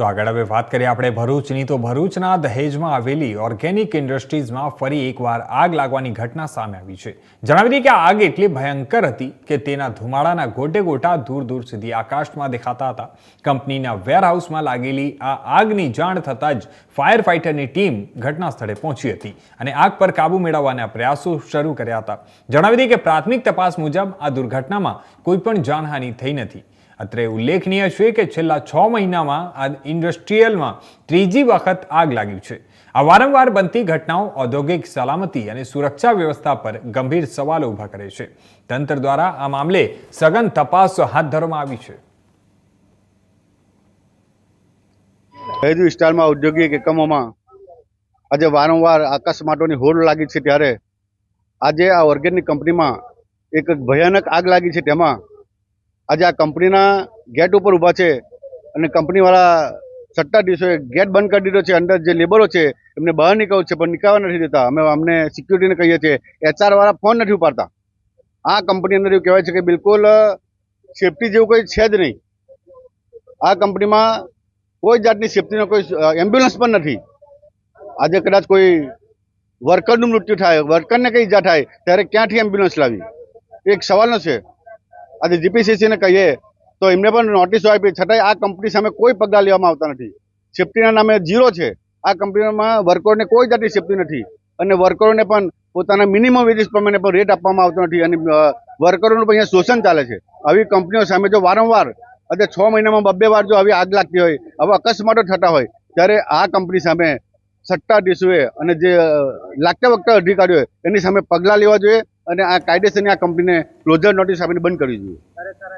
તો આગળ હવે વાત કરીએ આપણે ભરૂચની. તો ભરૂચના દહેજમાં આવેલી ઓર્ગેનિક ઇન્ડસ્ટ્રીઝમાં ફરી એકવાર આગ લાગવાની ઘટના સામે આવી છે. જણાવી દઈએ કે આગ એટલી ભયંકર હતી કે તેના ધુમાડાના ગોટે ગોટા દૂર દૂર સુધી આકાશમાં દેખાતા હતા. કંપનીના વેરહાઉસમાં લાગેલી આ આગની જાણ થતાં જ ફાયર ફાઇટરની ટીમ ઘટના સ્થળે પહોંચી હતી અને આગ પર કાબુ મેળવવાના પ્રયાસો શરૂ કર્યા હતા. જણાવી દઈએ કે પ્રાથમિક તપાસ મુજબ આ દુર્ઘટનામાં કોઈ પણ જાનહાનિ થઈ નથી. અત્રે ઉલ્લેખનીય છે કે છેલ્લા છ મહિનામાં આ ઇન્ડસ્ટ્રીયલમાં ત્રીજી વખત આગ લાગી છે. આ વારંવાર બનતી ઘટનાઓ ઔદ્યોગિક સલામતી અને સુરક્ષા વ્યવસ્થા પર ગંભીર સવાલો ઊભા કરે છે. તંત્ર દ્વારા આ મામલે સઘન તપાસ હાથ ધરવામાં આવી છે. ભેજ વિસ્તારમાં ઔદ્યોગિક એકમોમાં આજે વારંવાર અકસ્માતોની હોડ લાગી છે ત્યારે આજે આ ઓર્ગેનિક કંપનીમાં એક ભયાનક આગ લાગી છે. તેમાં આજે આ કંપનીના ગેટ ઉપર ઊભા છે અને કંપનીવાળા સત્તાધીશોએ ગેટ બંધ કરી દીધો છે. અંદર જે લેબરો છે, એમને બહાર નીકળવું છે, પણ નીકળવા નથી દેતા. અમે અમને સિક્યુરિટીને કહીએ છીએ એચઆરવાળા ફોન નથી ઉપાડતા. આ કંપની અંદર એવું કહેવાય છે કે બિલકુલ સેફટી જેવું કોઈ છે જ નહીં. આ કંપનીમાં કોઈ જાતની સેફટીનો કોઈ એમ્બ્યુલન્સ પણ નથી. આજે કદાચ કોઈ વર્કરનું મૃત્યુ થાય વર્કરને કંઈ ઈજા થાય, ત્યારે ક્યાંથી એમ્બ્યુલન્સ લાવી? એક સવાલનો છે. આજે જીપીસીસીને કહીએ, તો એમને પણ નોટિસો આપી. છતાંય આ કંપની સામે કોઈ પગલાં લેવામાં આવતા નથી. સેફટીના નામે ઝીરો છે. આ કંપનીમાં વર્કરોને કોઈ જાતની સેફટી નથી. અને વર્કરોને પણ પોતાના મિનિમમ વેજીસ પ્રમાણે પણ રેટ આપવામાં આવતો નથી. અને વર્કરોનું પણ અહીંયા શોષણ ચાલે છે. આવી કંપનીઓ સામે જો વારંવાર અને છ મહિનામાં બબ્બે વાર જો આવી આગ લાગતી હોય, આવા અકસ્માતો થતા હોય, ત્યારે આ કંપની સામે સત્તાધીશોએ અને જે લાગતા વખતે અધિકારીઓએ એની સામે પગલાં લેવા જોઈએ. અને આ કાયદેસરની આ કંપનીને ક્લોઝર નોટિસ આપીને બંધ કરવી જોઈએ.